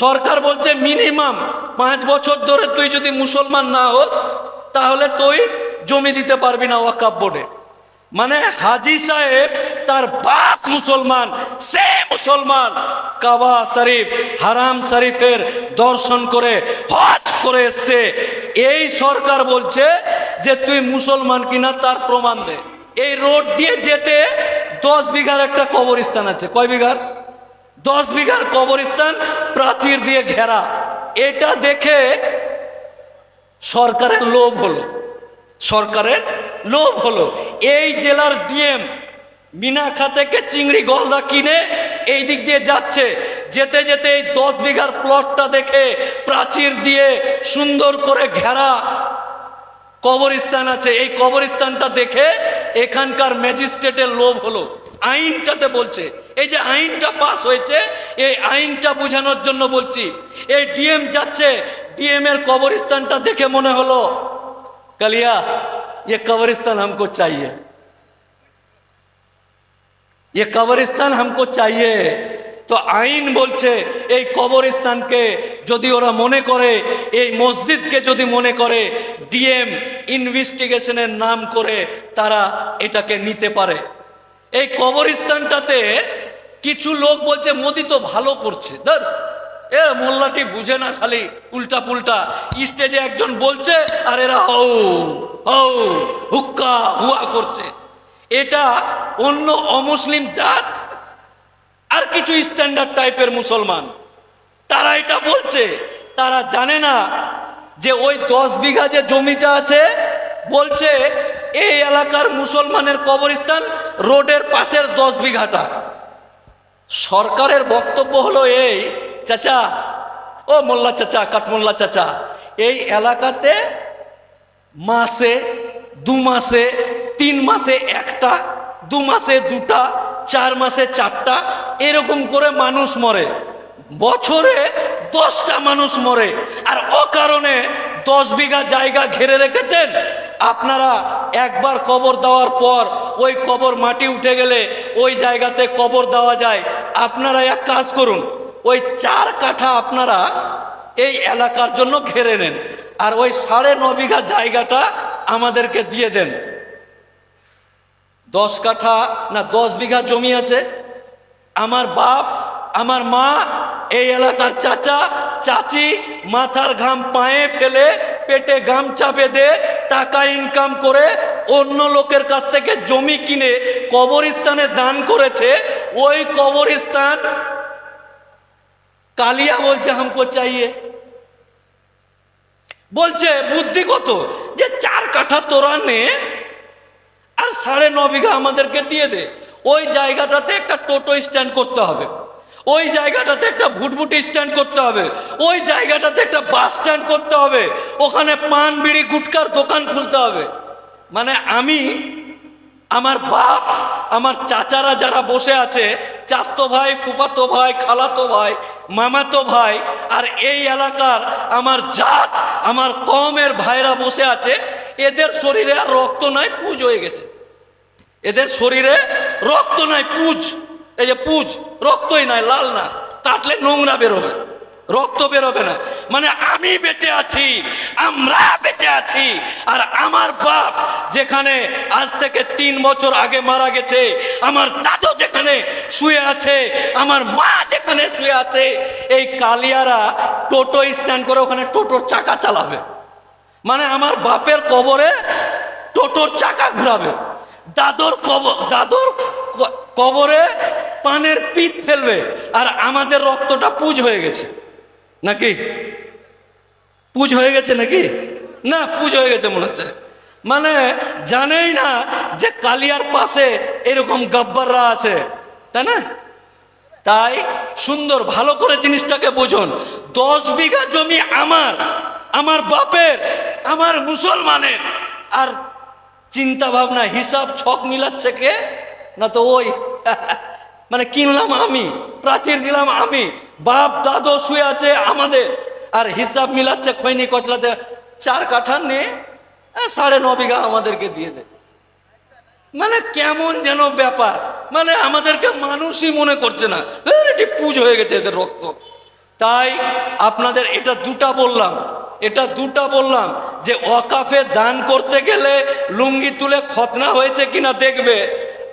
সরকার বলছে মিনিমাম পাঁচ বছর ধরে তুই যদি মুসলমান না হোস, তাহলে তুই জমি দিতে পারবি না ওয়াকাব বোর্ডে। মানে হাজি সাহেব তার বাপ মুসলমান, সে মুসলমান। কাবা শরীফ, হারাম শরীফের দর্শন করে, হজ করে এসছে। এই সরকার বলছে যে তুই মুসলমান কিনা তার প্রমাণ দে। এই রোড দিয়ে যেতে দশ বিঘার একটা কবরস্থান আছে। কয় বিঘার? দশ বিঘার কবরস্থান প্রাচীর দিয়ে ঘেরা। এটা দেখে সরকারের লোভ হলো। সরকারের লোভ হলো। এই জেলার ডিএম মিনাখা থেকে চিংড়ি গলদা কিনে এই দিক দিয়ে যাচ্ছে। যেতে যেতে এই দশ বিঘার প্লটটা দেখে প্রাচীর দিয়ে সুন্দর করে ঘেরা কবরস্থান আছে। এই কবরস্থানটা দেখে এখানকার ম্যাজিস্ট্রেটের লোভ হলো। আইনটাতে বলছে এই যে আইনটা পাস হয়েছে এই আইনটা বোঝানোর জন্য বলছি এই ডিএম যাচ্ছে ডিএম এর কবরস্থানটা দেখে মনে হলো কালিয়া ये कब्रिस्तान हमको चाहिए ये कब्रिस्तान हमको चाहिए তো আইন বলছে এই কবরস্থানকে যদি ওরা মনে করে এই মসজিদকে যদি মনে করে ডিএম ইনভেস্টিগেশনের নাম করে তারা এটাকে নিতে পারে এই কবরস্থানটাতে কিছু লোক বলছে, মোদি তো ভালো করছে। ধর, এ মোল্লাটি বুঝে না খালি উল্টা পুল্টা স্টেজে একজন বলছে, আর এরা হৌ হৌ হুক্কা, হুয়া করছে। এটা অন্য অমুসলিম জাত আর কিছু স্ট্যান্ডার্ড টাইপের মুসলমান। তারা এটা বলছে, তারা জানে না যে ওই দশ বিঘা যে জমিটা আছে, বলছে, এই এলাকার মুসলমানের কবরস্থান রোডের পাশের দশ বিঘাটা। সরকারের বক্তব্য হলো এই, চাচা, ও মোল্লা চাচা, কাঠমোল্লা চাচা, এই এলাকাতে মাসে, দু মাসে, তিন মাসে একটা, দু মাসে দুটা, চার মাসে চারটা, এরকম করে মানুষ মরে। বছরে দশটা মানুষ মরে। আর অকারণে দশ বিঘা জায়গা ঘিরে রেখেছেন। আপনারা একবার কবর দেওয়ার পর ওই কবর মাটি উঠে গেলে ওই জায়গাতে কবর দেওয়া যায়। আপনারা এক কাজ করুন, ওই চার কাঠা আপনারা এই এলাকার জন্য ঘেরে নেন আর ওই সাড়ে ন বিঘা জায়গাটা আমাদেরকে দিয়ে দেন। দশ কাঠা না দশ বিঘা জমি আছে। আমার বাপ, আমার মা, এই এলাকার চাচা, চাচি মাথার ঘাম পায়ে ফেলে পেটে গামচা বেঁধে টাকা ইনকাম করে অন্য লোকের কাছ থেকে জমি কিনে কবরস্থানে দান করেছে, ওই কবরস্থান কালিয়া বলছে, হামকো চাইয়ে। বলছে, বুদ্ধি কত? যে চার কাঠা তোরা নে আর সাড়ে ন বিঘা আমাদেরকে দিয়ে দে। ওই জায়গাটাতে একটা টোটো স্ট্যান্ড করতে হবে। ওই জায়গাটাতে একটা ভুটভুটি স্ট্যান্ড করতে হবে। ওই জায়গাটাতে একটা বাস স্ট্যান্ড করতে হবে। ওখানে পান, বিড়ি, গুটকার দোকান খুলতে হবে। মানে আমি, আমার বাপ, আমার চাচারা যারা বসে আছে, চাস্তো ভাই ফুপাতো ভাই, খালাতো ভাই, মামাতো ভাই, আর এই এলাকার আমার জাত, আমার কমের ভাইরা বসে আছে, এদের শরীরে আর রক্ত নাই, পুজ হয়ে গেছে। এদের শরীরে রক্ত নাই, পুজ। এই যে পুজ, রক্তই নাই লাল না। কাটলে নোংরা বেরোবে। রক্ত বেরোবে না। মানে আমি বেঁচে আছি, আমরা বেঁচে আছি, আর আমার বাপ যেখানে আজ থেকে তিন বছর আগে মারা গেছে, আমার দাদু যেখানে শুয়ে আছে, আমার মা যেখানে শুয়ে আছে, এই কালিয়ারা টোটো স্ট্যান্ড করে ওখানে টোটোর চাকা চালাবে। মানে আমার বাপের কবরে টোটোর চাকা ঘুরাবে। দাদর কবর দাদর কবরে পানের পিঠ ফেলবে আর আমাদের রক্তটা পুজ হয়ে গেছে। নাকি? পুজ হয়ে গেছে নাকি? না, পুজ হয়ে গেছে মনে হচ্ছে। মানে জানেই না যে কালিয়ার পাশে এরকম গাব্বাররা আছে, তাই না? তাই সুন্দর ভালো করে জিনিসটাকে বুঝুন। দশ বিঘা জমি আমার আমার বাপের, আমার মুসলমানের। আর চিন্তা ভাবনা হিসাব ছক মিলাচ্ছে কে? না তো ওই মানে কিনলাম আমি প্রাচীর দিলাম আমি বাপ দাদু শুয়ে আছে আমাদের। আর হিসাব মিলাচ্ছে খৈনি কচলাতে চার কাঠা নে আহ, সাড়ে ন বিঘা আমাদেরকে দিয়ে দে। মানে কেমন যেন ব্যাপার মানে আমাদেরকে মানুষই মনে করছে না। এটি পুজ হয়ে গেছে এদের রক্ত। তাই আপনাদের এটা দুটা বললাম এটা দুটা বললাম যে অকাফে দান করতে গেলে লুঙ্গি তুলে খতনা হয়েছে কিনা দেখবে।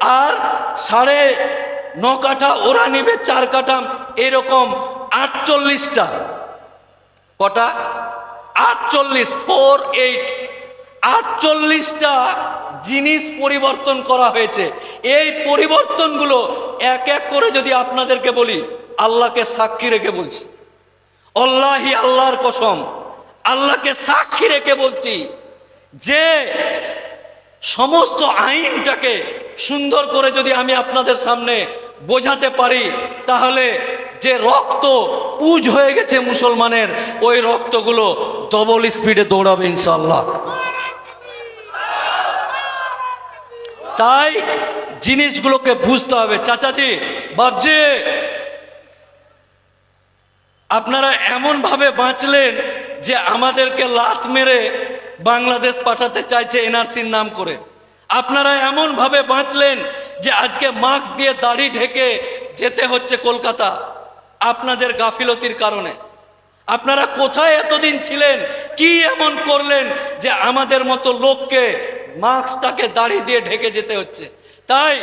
আর সাড়ে ন কাঠা ওরা নিবে চার কাঠা, এরকম আটচল্লিশটা। কটা? আটচল্লিশ, ফোর, এইট। আটচল্লিশটা জিনিস পরিবর্তন করা হয়েছে। এই পরিবর্তনগুলো এক এক করে যদি আপনাদেরকে বলি, আল্লাহকে সাক্ষী রেখে বলছি। আল্লাহি আল্লাহর কসম, আল্লাহকে সাক্ষী রেখে বলছি যে সমস্ত আইনটাকে সুন্দর করে যদি আমি আপনাদের সামনে বোঝাতে পারি, তাহলে যে রক্ত পুজ হয়ে গেছে মুসলমানের, ওই রক্তগুলো ডবল স্পিডে দৌড়াবে ইনশাল্লাহ তাই জিনিসগুলোকে বুঝতে হবে। চাচাজি বাবজি আপনারা এমনভাবে বাঁচলেন যে আমাদেরকে লাত মেরে বাংলাদেশ পাঠাতে চাইছে এনআরসির নাম করে। আপনারা এমনভাবে বাঁচলেন যে আজকে মাস্ক দিয়ে দাড়ি ঢেকে যেতে হচ্ছে কলকাতা, আপনাদের গাফিলতির কারণে। আপনারা কোথায় এতদিন ছিলেন? কি এমন করলেন যে আমাদের মতো লোককে মাস্কটাকে দাড়ি দিয়ে ঢেকে যেতে হচ্ছে? তাই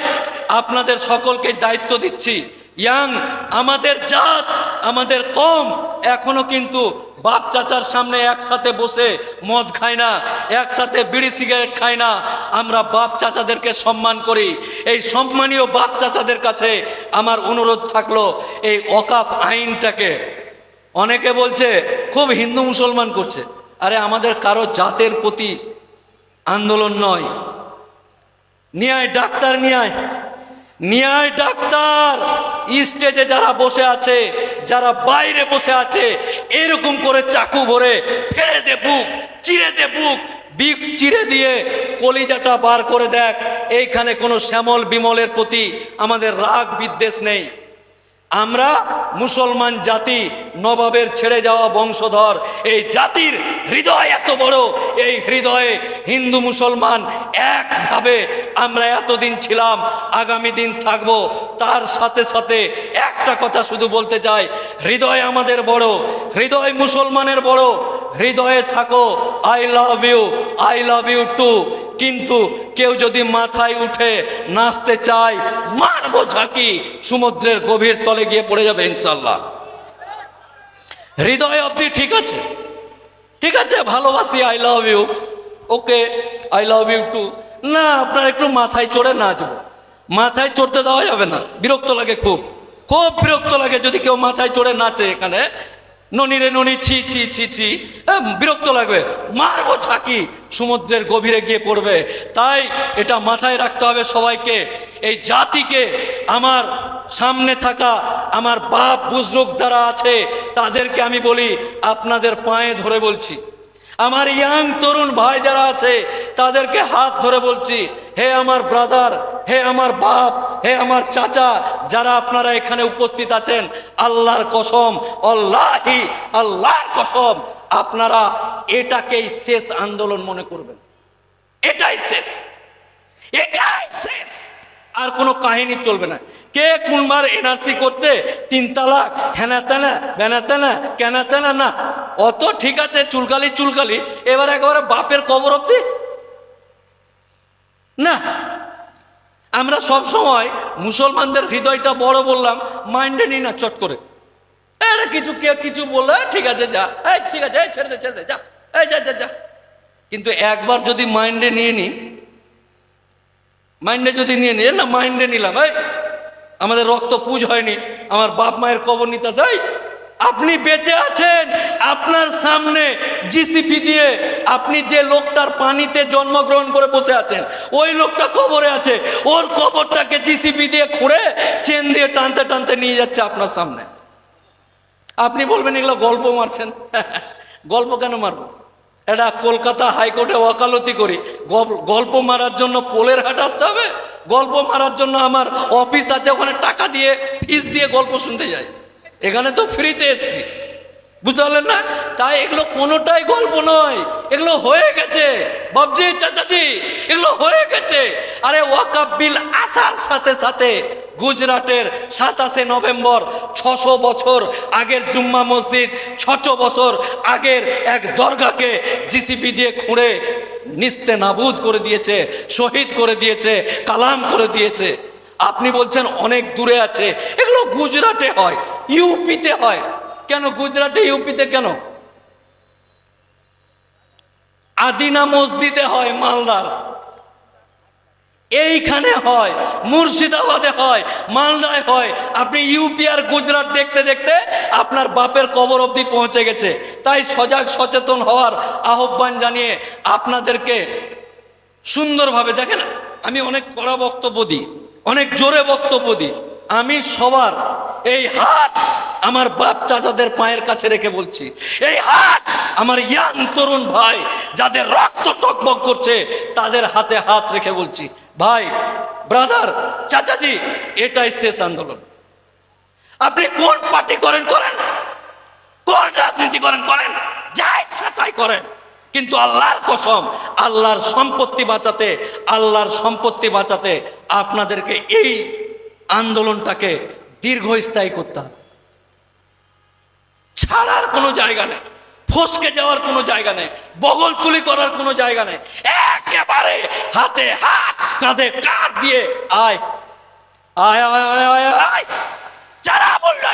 আপনাদের সকলকে দায়িত্ব দিচ্ছি ইয়াং, আমাদের জাত, আমাদের কম। এখনও কিন্তু বাপ চাচার সামনে একসাথে বসে মদ খায় না, একসাথে বিড়ি সিগারেট খায় না। আমরা বাপ চাচাদেরকে সম্মান করি। এই সম্মানীয় বাপ চাচাদের কাছে আমার অনুরোধ থাকল, এই অকাফ আইনটাকে। অনেকে বলছে, খুব হিন্দু মুসলমান করছে। আরে, আমাদের কারও জাতের প্রতি আন্দোলন নয়। নিয়ায়, ডাক্তার নিয়ায়। নিয়ায় ডাক্তার। স্টেজে যারা বসে আছে, যারা বাইরে বসে আছে, এরকম করে চাকু ভরে ফেলে দে বুক, চিরে দে বুক, বিক চিরে দিয়ে কলিজাটা বার করে দেখ, এইখানে কোনো শ্যামল বিমলের প্রতি আমাদের রাগ বিদ্বেষ নেই। আমরা মুসলমান জাতি, নবাবের ছেড়ে যাওয়া বংশধর, এই জাতির হৃদয় এত বড়, এই হৃদয়ে হিন্দু মুসলমান একভাবে আমরা এতদিন ছিলাম, আগামী দিন থাকব। তার সাথে সাথে একটা কথা শুধু বলতে চাই, হৃদয় আমাদের বড়, হৃদয় মুসলমানের বড়, হৃদয়ে থাকো I love you I love you too কিন্তু কেউ যদি মাথায় উঠে নাচতে চায়, মারবো ঝাঁকি, সমুদ্রের গভীর তলে গিয়ে পড়ে যাবে ইনশাল্লাহ হৃদয় অবধি ঠিক আছে। ঠিক আছে, ভালোবাসি I love you okay I love you too না, আপনার একটু মাথায় চড়ে নাচবো। মাথায় চড়তে দেওয়া যাবে না। বিরক্ত লাগে খুব। খুব বিরক্ত লাগে যদি কেউ মাথায় চড়ে নাচে এখানে। ননি রে ননি, ছি ছি ছি ছি। বিরক্ত লাগবে। মারবো ছাকি সমুদ্রের গভীরে গিয়ে পড়বে। তাই এটা মাথায় রাখতে হবে সবাইকে। এই জাতিকে আমার সামনে থাকা আমার বাপ বুজরুক যারা আছে, তাদেরকে আমি বলি, আপনাদের পায়ে ধরে বলছি। আমার ইয়াং তরুণ ভাই যারা আছে, তাদেরকে হাত ধরে বলছি, হে আমার ব্রাদার হে আমার বাপ, হে আমার চাচা, যারা আপনারা এখানে উপস্থিত আছেন, আল্লাহর কসম, আল্লাহি, আল্লাহর কসম, আপনারা এটাকেই শেষ আন্দোলন মনে করবেন। এটাই শেষ। এটাই শেষ। আর কোনো কাহিনী চলবে না। কে কোনবার এনআরসি করছে তিন তালাক হেনা তেনা বেনা তেনা কেনা তেনা না অত ঠিক আছে, চুলকালি চুলকালি, এবার একেবারে বাপের কবর অব্দি? না। আমরা সব সময় মুসলমানদের হৃদয়টা বড় বললাম মাইন্ডে নিই না চট করে। এটা কিছু কে কিছু বললে ঠিক আছে, যা, এই ঠিক আছে, এই ছেড়ে দে ছেড়ে দে, যা, এই যা যা যা। কিন্তু একবার যদি মাইন্ডে নিয়ে নিই মাইন্ডে যদি নিয়ে নিই, না মাইন্ডে নিলাম, এই, আমাদের রক্ত পুজ হয়নি, আমার বাপ মায়ের কবর নিতে যাই আপনি বেঁচে আছেন, আপনার সামনে জিসিপি দিয়ে আপনি যে লোকটার পানিতে জন্মগ্রহণ করে বসে আছেন, ওই লোকটা কবরে আছে, ওর কবরটাকে জিসিপি দিয়ে খুঁড়ে চেন দিয়ে টানতে টানতে নিয়ে যাচ্ছে আপনার সামনে। আপনি বলবেন, এগুলো গল্প মারছেন? গল্প কেন মারবো? এটা কলকাতা হাইকোর্টে ওকালতি করি। গল- গল্প মারার জন্য পোলের হাট আসতে হবে, গল্প মারার জন্য আমার অফিস আছে, ওখানে টাকা দিয়ে, ফিস দিয়ে গল্প শুনতে যাই। এখানে তো ফ্রিতে এসছি। বুঝতে পারলেন না? তাই এগুলো কোনোটাই গল্প নয়। এগুলো হয়ে গেছে। বাবজি চাচাজি, এগুলো হয়ে গেছে। আরে ওয়াকাব বিল আসার সাথে সাথে গুজরাটের সাতাশে নভেম্বর ছশো বছর আগের জুম্মা মসজিদ, ছশো বছর আগের এক দরগাকে জিসিপি দিয়ে খুঁড়ে নিস্তে নাবুদ করে দিয়েছে, শহীদ করে দিয়েছে, কালাম করে দিয়েছে। আপনি বলছেন অনেক দূরে আছে। এগুলো গুজরাটে হয়। ইউপিতে হয়। কেন? গুজরাটে ইউপিতে কেন? আদিনা মসজিদে হয়, মালদার। এইখানে হয়, মুর্শিদাবাদে হয়, মালদায় হয়। আপনি ইউপি আর গুজরাট দেখতে দেখতে আপনার বাপের কবর অবধি পৌঁছে গেছে। তাই সজাগ, সচেতন হওয়ার আহ্বান জানিয়ে আপনাদেরকে সুন্দরভাবে, দেখেন, আমি অনেক কড়া বক্তব্য দিই, অনেক জোরে বক্তব্য দিই। আমি সবার এই হাত আমার বাপ চাচাদের পায়ের কাছে রেখে বলছি, এই হাত আমার ইয়াং তরুণ ভাই যাদের রক্ত টকবক করছে, তাদের হাতে হাত রেখে বলছি, ভাই, ব্রাদার, চাচাজি, এটাই শেষ আন্দোলন। আপনি কোন পার্টি করেন করেন? কোন রাজনীতি করেন করেন? যা ইচ্ছা তাই করেন। কিন্তু আল্লাহর কসম, আল্লাহর সম্পত্তি বাঁচাতে, আল্লাহর সম্পত্তি বাঁচাতে আপনাদেরকে এই আন্দোলনটাকে দীর্ঘস্থায়ী করতাম ছাড়ার কোনো জায়গা নেই, ফসকে যাওয়ার কোনো জায়গা নেই বগল তুলি করার কোনো জায়গা নেই। একেবারে হাতে হাত, কাঁধে কাঁধ দিয়ে আয়। আয় আয় আয় আয় আয় যারা বলল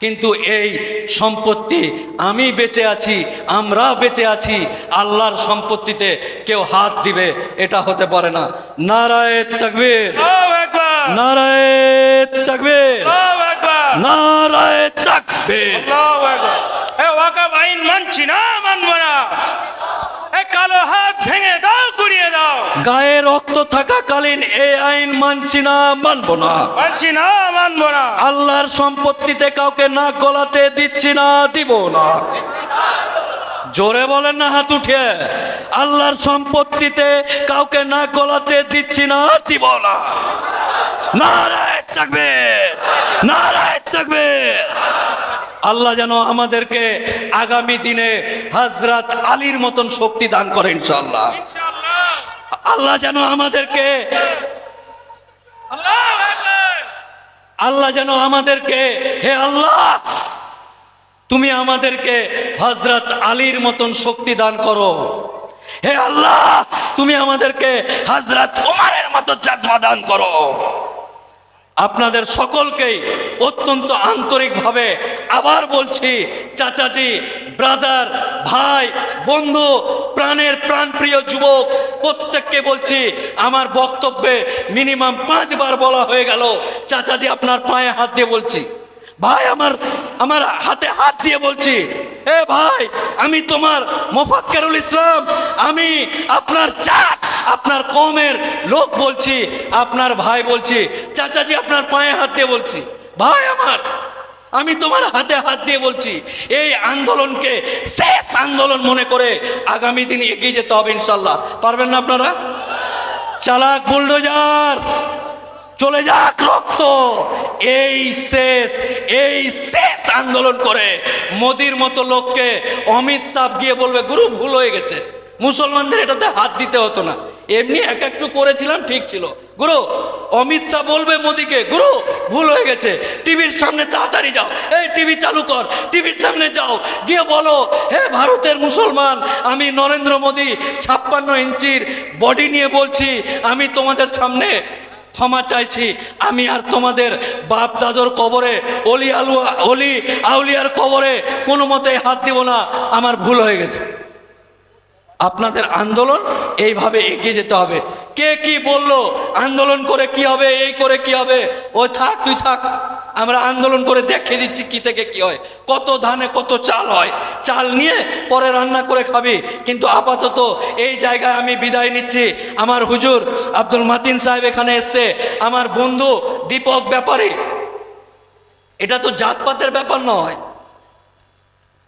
কিন্তু এই সম্পত্তি আমি বেঁচে আছি আমরা বেঁচে আছি আল্লাহর সম্পত্তিতে কেউ হাত দিবে এটা হতে পারে না। নারায় তকবীর। নারায় তকবীর। নারায় তকবীর। আইন মানছি না মানবো না এ কালো হাত ভেঙে দাও গুড়িয়ে দাও গায়ে রক্ত থাকাকালীন এই আইন মানছি না মানবো না। মানছি না মানবো না। আল্লাহর সম্পত্তিতে কাউকে না গলাতে দিচ্ছি না দিব না। জোরে বলেন না হাত উঠে আল্লাহর সম্পত্তিতে কাউকে না গলাতে দিচ্ছি না দিব না। নারায় থাকবে নারায় থাকবে। আল্লাহ যেন আমাদেরকে আগামী দিনে হজরত আলীর মতন শক্তি দান করে ইনশাল্লাহ ইনশাআল্লাহ। আল্লাহ যেন আমাদেরকে আল্লাহ যেন আমাদেরকে হে আল্লাহ, তুমি আমাদেরকে হজরত আলীর মতন শক্তি দান করো। হে আল্লাহ, তুমি আমাদেরকে হজরত উমারের মতো জাজমা দান করো। আপনাদের সকলকেই অত্যন্ত আন্তরিকভাবে আবার বলছি, চাচাজি ব্রাদার ভাই, বন্ধু প্রাণের প্রাণপ্রিয় যুবক, প্রত্যেককে বলছি, আমার বক্তব্যে মিনিমাম পাঁচবার বলা হয়ে গেল। চাচাজি আপনার পায়ে হাত দিয়ে বলছি। ভাই, আমার আমার হাতে হাত দিয়ে বলছি। এ ভাই, আমি তোমার মোফাক্কেরুল ইসলাম, আমি আপনার চাক, আপনার কমের লোক বলছি, আপনার ভাই বলছি, চাচাজি আপনার পায়ে হাত দিয়ে বলছি। ভাই আমার আমি তোমার হাতে হাত দিয়ে বলছি, এই আন্দোলনকে শেষ আন্দোলন মনে করে আগামী দিন এগিয়ে যেতে হবে ইনশাল্লাহ পারবেন না আপনারা? চালাক বুলডোজার, চলে যাক রক্ত। এই শেষ এই শেষ আন্দোলন করে মোদির মতো লোককে অমিত শাহ গিয়ে বলবে, গুরু, ভুল হয়ে গেছে। মুসলমানদের এটাতে হাত দিতে হতো না। এমনি এক একটু করেছিলাম, ঠিক ছিল। গুরু, অমিত শাহ বলবে মোদিকে, গুরু, ভুল হয়ে গেছে। টিভির সামনে তাড়াতাড়ি যাও। এই টিভি চালু কর। টিভির সামনে যাও। গিয়ে বলো, হে ভারতের মুসলমান, আমি নরেন্দ্র মোদী ছাপ্পান্ন ইঞ্চির বডি নিয়ে বলছি, আমি তোমাদের সামনে ক্ষমা চাইছি। আমি আর তোমাদের বাপ দাদর কবরে, অলি আলুয়া, অলি আউলিয়ার কবরে কোনো মতে হাত দিব না। আমার ভুল হয়ে গেছে। আপনাদের আন্দোলন এইভাবে এগিয়ে যেতে হবে। কে কি বলল? আন্দোলন করে কি হবে? এই করে কি হবে? ও থাক, তুই থাক। আমরা আন্দোলন করে দেখে দিচ্ছি কি থেকে কি হয়। কত ধানে কত চাল হয়। চাল নিয়ে পরে রান্না করে খাবি। কিন্তু আপাতত এই জায়গায় আমি বিদায় নিচ্ছি। আমার হুজুর আব্দুল মাতিন সাহেব এখানে এসছে। আমার বন্ধু দীপক ব্যাপারে। এটা তো জাতপাতের ব্যাপার নয়।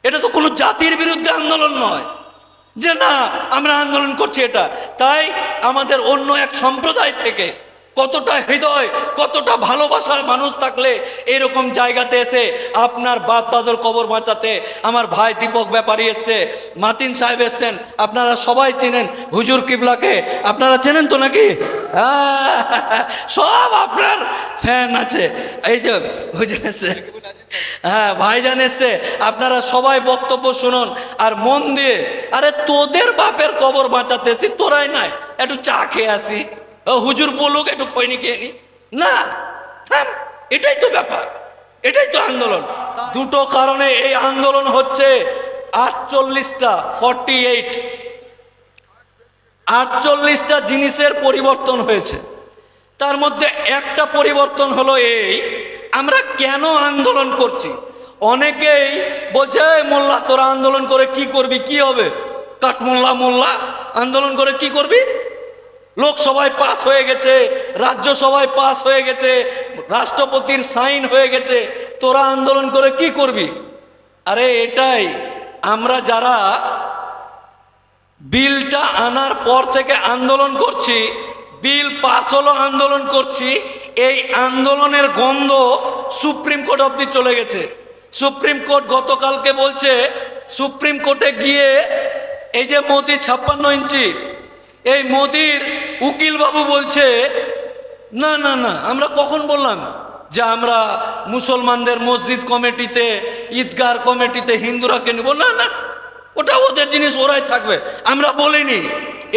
এটা তো কোনো জাতির বিরুদ্ধে আন্দোলন নয়। যে না আমরা আন্দোলন করছি এটা। তাই আমাদের অন্য এক সম্প্রদায় থেকে কতটা হৃদয়, কতটা ভালোবাসার মানুষ থাকলে এরকম জায়গাতে এসে আপনার বাপ কবর বাঁচাতে আমার ভাই দীপক ব্যাপারী এসছে, মাতিন সাহেব এসছেন, আপনারা সবাই চেনেন হুজুর কিবলাকে, আপনারা চেনেন তো নাকি? সব আপনার ফ্যান আছে। এই যে হুজুর এসছে হ্যাঁ ভাইজান এসছে, আপনারা সবাই বক্তব্য শুনুন আর মন দিয়ে, আরে তোদের বাপের কবর বাঁচাতে এসছি, তোরাই নাই, একটু চা খেয়ে আসি। হুজুর বলুক একটু খৈনি খেয়ে নি? না থাম, এটাই তো ব্যাপার এটাই তো আন্দোলন। দুটো কারণে এই আন্দোলন হচ্ছে আটচল্লিশটা ফর্টি এইট আটচল্লিশটা জিনিসের পরিবর্তন হয়েছে। তার মধ্যে একটা পরিবর্তন হলো এই আমরা কেন আন্দোলন করছি? অনেকেই বলছে "এই মোল্লা তোরা আন্দোলন করে কি করবি? কি হবে? কাঠমোল্লা মোল্লা আন্দোলন করে কি করবি? লোকসভায় পাস হয়ে গেছে, রাজ্যসভায় পাস হয়ে গেছে, রাষ্ট্রপতির সাইন হয়ে গেছে, তোরা আন্দোলন করে কি করবি? আরে এটাই, আমরা যারা বিলটা আনার পর থেকে আন্দোলন করছি, বিল পাস হলো আন্দোলন করছি, এই আন্দোলনের গন্ধ সুপ্রিম কোর্ট অবধি চলে গেছে। সুপ্রিম কোর্ট গতকালকে বলছে, সুপ্রিম কোর্টে গিয়ে এই যে মোদি ছাপ্পান্ন ইঞ্চি এই মোদির উকিল বাবু বলছে, না না না, আমরা কখন বললাম যে আমরা মুসলমানদের মসজিদ কমিটিতে ঈদগার কমিটিতে হিন্দুরাকে নিব? না না, ওটা ওদের জিনিস, ওরাই থাকবে। আমরা বলিনি,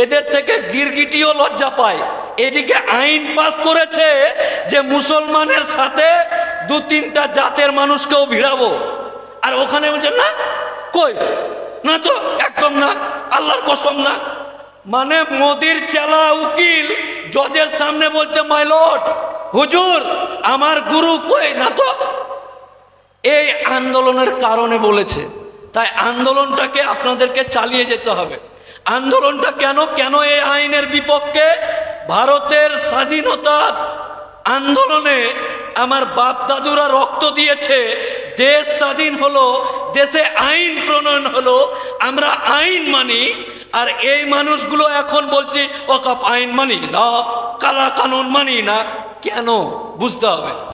এদের থেকে গিরগিটিও লজ্জা পায়। এদিকে আইন পাস করেছে যে মুসলমানের সাথে দু তিনটা জাতের মানুষকেও ভিড়াবো। আর ওখানে বলছে, না, কই? না তো, একদম না, আল্লাহর কসম না। মানে মোদির চেলা উকিল, জজের সামনে বলছে মাইলট হুজুর, আমার গুরু কই না তো? এই আন্দোলনের কারণে বলেছে। তাই আন্দোলনটাকে আপনাদেরকে চালিয়ে যেতে হবে। আন্দোলনটা কেন কেন এই আইনের বিপক্ষে? ভারতের স্বাধীনতার আন্দোলনে আমার বাপ দাদুরা রক্ত দিয়েছে। দেশ স্বাধীন হলো, দেশে আইন প্রণয়ন হলো, আমরা আইন মানি, আর এই মানুষগুলো এখন বলছি ওকাপ আইন মানি না, কালা কানুন মানি না। কেন? বুঝতে হবে।